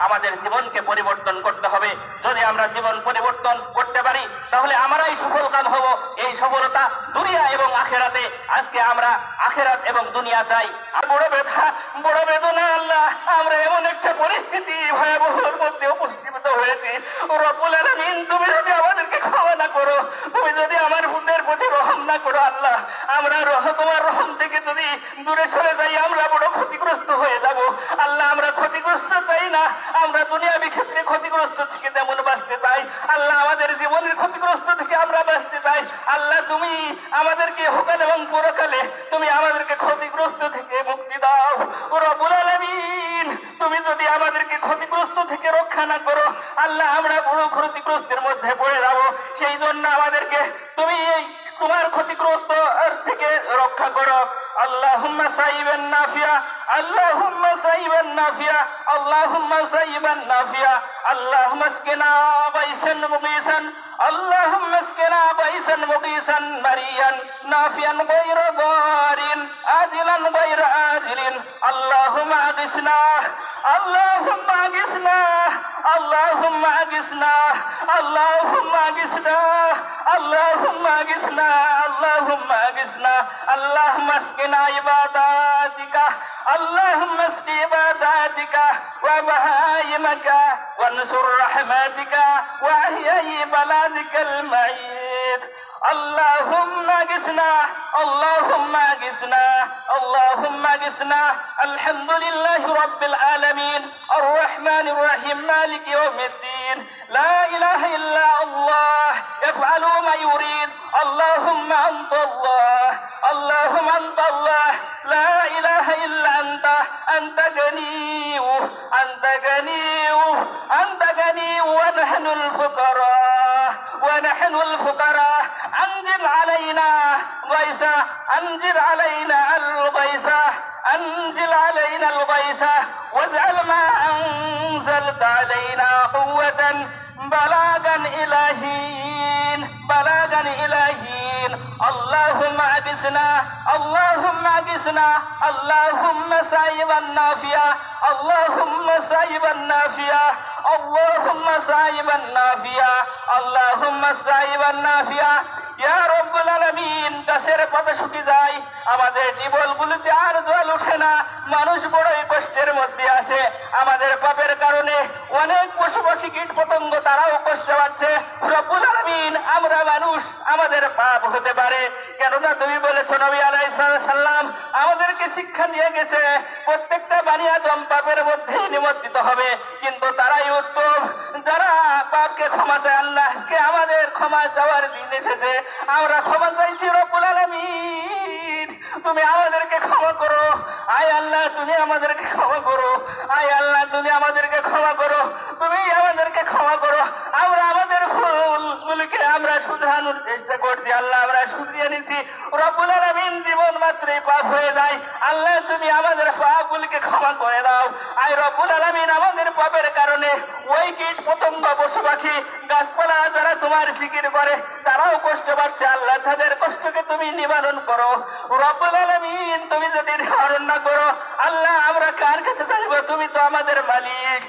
আমাদের জীবনকে পরিবর্তন করতে হবে। যদি আমরা জীবন পরিবর্তন করতে পারি, তাহলে আমরাই সফল কাম হব। এই সফলতা দুনিয়া এবং আখেরাতে। আজকে আমরা আখেরাত এবং দুনিয়া চাই। বড় ব্যথা, বড় বেদনা, আল্লাহ, আমরা এমন একটা পরিস্থিতি ভয়াবহর মধ্যে উপস্থিত হয়েছি। আলামিন, তুমি যদি আমাদেরকে ক্ষমা না করো, তুমি যদি আমার ভূতের প্রতি রহম না করো, আল্লাহ, আমরা তোমার রহম থেকে যদি দূরে সরে যাই, আমরা বড় ক্ষতিগ্রস্ত হয়ে যাব আল্লাহ আমরা ক্ষতিগ্রস্ত চাই না আমরা দুনিয়াবি ক্ষেত্রে ক্ষতিগ্রস্ত থেকে যেমন বাঁচতে চাই, আল্লাহ আমাদের জীবনের ক্ষতিগ্রস্ত থেকে আমরা বাঁচতে চাই। আল্লাহ, তুমি আমাদেরকে হোকাল এবং পরকালে তুমি আমাদেরকে ক্ষতিগ্রস্ত থেকে মুক্তি দাও। তুমি যদি আমাদেরকে ক্ষতিগ্রস্ত থেকে রক্ষা না করো, আল্লাহ, আমরা বড় ক্ষতিগ্রস্তের মধ্যে পড়ে যাব। সেই জন্য আমাদেরকে তুমি এই তোমার ক্ষতিগ্রস্ত থেকে রক্ষা করো। আল্লাহুম্মা সাইবান নাফিয়া আল্লাহুম্মা عافيا اللهم صيبا نافيا اللهم اسقنا بيسا مقيسا. اللهم اسقنا بيسا مقيسا. مريا نافيا غير ضار عادلا غير عاجل اللهم اغثنا اللهم اغثنا اللهم اغثنا اللهم اغثنا اللهم اغثنا اللهم اغثنا اللهم اسقنا عباداتك. اللهم اسقنا عباداتك وبهائمك وانصر رحمتك وأحيي بلادك الميت. اللهم اغثنا اللهم اغثنا اللهم اغثنا. الحمد لله رب العالمين. الرحمن الرحيم مالك يوم الدين. لا إله إلا الله يفعل ما يريد. اللهم أنت الله اللهم أنت الله. لا إله إلا أنت أنت غني. نحن الفقراء أنزل علينا غيثا أنزل علينا الغيسة أنزل علينا الغيثا واجعل ما أنزلت علينا قوة بلاغا إلهين بلاغا إلهين الهين اللهم اغثنا اللهم اغثنا اللهم سايبا نافيا اللهم سايبا نافيا اللهم سايبا نافيا اللهم سايبا نافيا ইয়া রব্বুল আলামিন গাছের পাতা শুকিয়ে যায় আমাদের টিবলগুলোতে আর জল ওঠে না মানুষ বড়ই কষ্টের মধ্যে আছে আমাদের পাপের কারণে অনেক পশু পাখি কীট পতঙ্গ তারাও কষ্ট পাচ্ছে। রব্বুল আলামিন, আমরা মানুষ, আমাদের পাপ হতে পারে। কেননা তুমি বলেছ, নবী আলাইহিস সালাম আমাদেরকে শিক্ষা দিয়ে গেছে, প্রত্যেকটা বাণী আদম পাপের মধ্যেই নিমজ্জিত হবে। কিন্তু তারাই উত্তম। যারা পাপকে ক্ষমা চায়, আল্লাহ আজকে আমাদের ক্ষমা চাওয়ার দিন এসেছে। আমরা ক্ষমা চাইছি রব্বুল আলামিন। তুমি আমাদেরকে ক্ষমা করো। আয় আল্লাহ, তুমি আমাদেরকে ক্ষমা করো। আয় আল্লাহ, তুমি আমাদেরকে ক্ষমা করো তুমি আমাদেরকে ক্ষমা করো আমরা আমাদের ভুলগুলিকে আমরা শুধরানোর চেষ্টা করছি আল্লাহ আমরা শুধরিয়ে নিছি রব্বুল আলামিন জীবন মাত্রই পাপ হয়ে যায়। আল্লাহ, তুমি আমাদের পাপগুলিকে ক্ষমা করে দাও। আয় রব্বুল আলামিন, আমাদের পাপের কারণে ওই কীট পতঙ্গ পশু পাখি, গাছপালা যারা তোমার জিকির করে, তারাও কষ্ট পাচ্ছে। আল্লাহ, তাদের কষ্টকে তুমি নিবারণ করো। রব্বুল আলামিন, তুমি যদি নিবারণ না করো, আল্লাহ, আমরা কার কাছে চাইব তুমি তো আমাদের মালিক।